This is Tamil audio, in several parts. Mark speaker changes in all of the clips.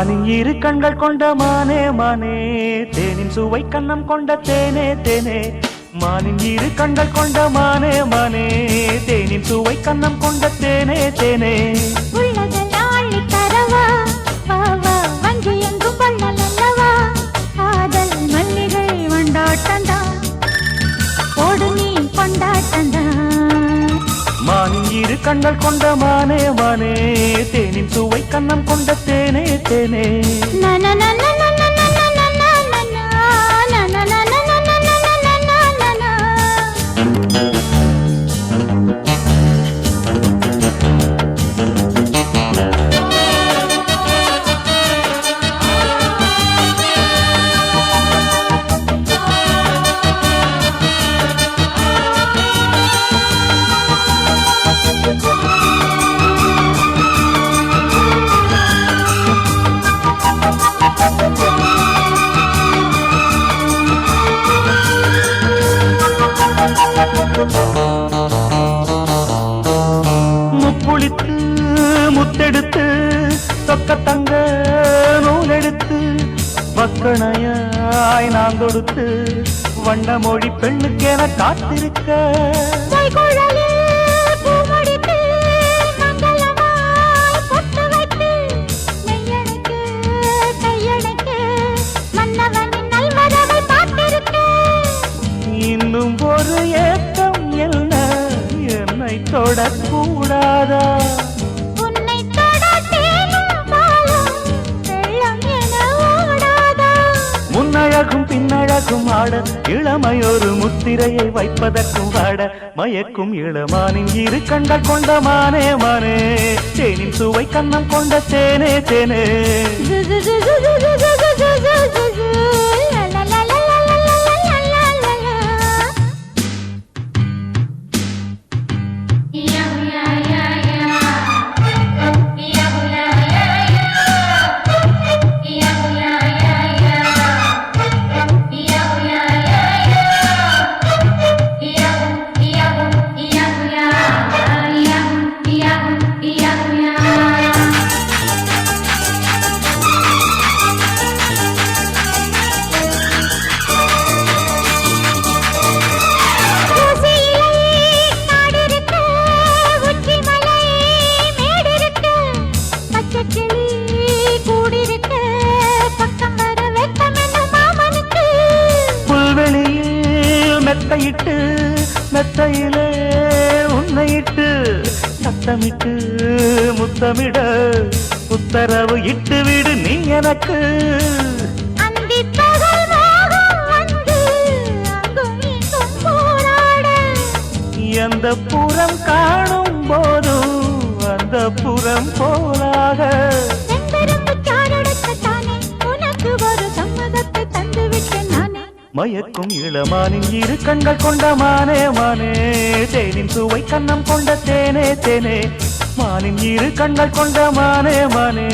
Speaker 1: மானின் இரு கண்கள் கொண்ட மானே மானே. தேனின் சுவை கண்ணம் கொண்ட தேனே தேனே. மானின் இரு கண்கள் கொண்ட மானே மானே. தேனின் சுவை கண்ணம் கொண்ட தேனே தேனே. மானின் இரு கண்கள் கொண்ட மானே மானே. தேனின் சுவை கண்ணம் கொண்ட முப்புளித்து முத்தெடுத்து தொக்க தங்க நூலெடுத்து மக்கணையாய் நான் கொடுத்து வண்ண மொழி பெண்ணுக்கென காத்திருக்க.
Speaker 2: கைக்குழலில் பூமுடித்து, மங்களமாய்
Speaker 1: என்னை தொடக்கூடாதா? முன்னழகும் பின்னழகும் ஆட இளமையொரு முத்திரையை வைப்பதற்கும் வாட மயக்கும் இளமானின் இரு கண்கள் கொண்ட மானே மானே. தேனின் சுவை கண்ணம் கொண்ட தேனே தேனே. மெத்தையிலே உன்னையிட்டு சத்தமிட்டு முத்தமிட உத்தரவு இட்டு விடு நீ எனக்கு எந்த புறம் காணும் போதும் அந்த புறம் போலாக. மயக்கும் இளமானின் இரு கண்கள் கொண்ட மானே மானே. தேனின் சுவை கண்ணம் கொண்ட தேனே தேனே. மானின் இரு கண்கள் கொண்ட மானே மானே.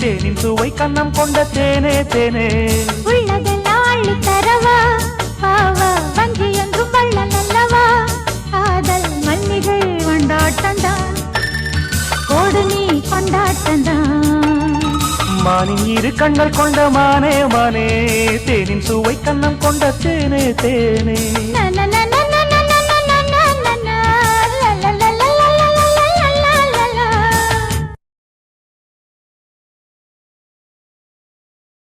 Speaker 1: தேனின் சுவை கண்ணம் கொண்ட தேனே தேனே.
Speaker 2: உள்ளதெல்லாம் அள்ளித் தரவா? வா வா
Speaker 1: மானின் இரு கண்கள் கொண்ட மானே மானே. தேனின் சுவை கண்ணம் கொண்ட தேனே தேனே.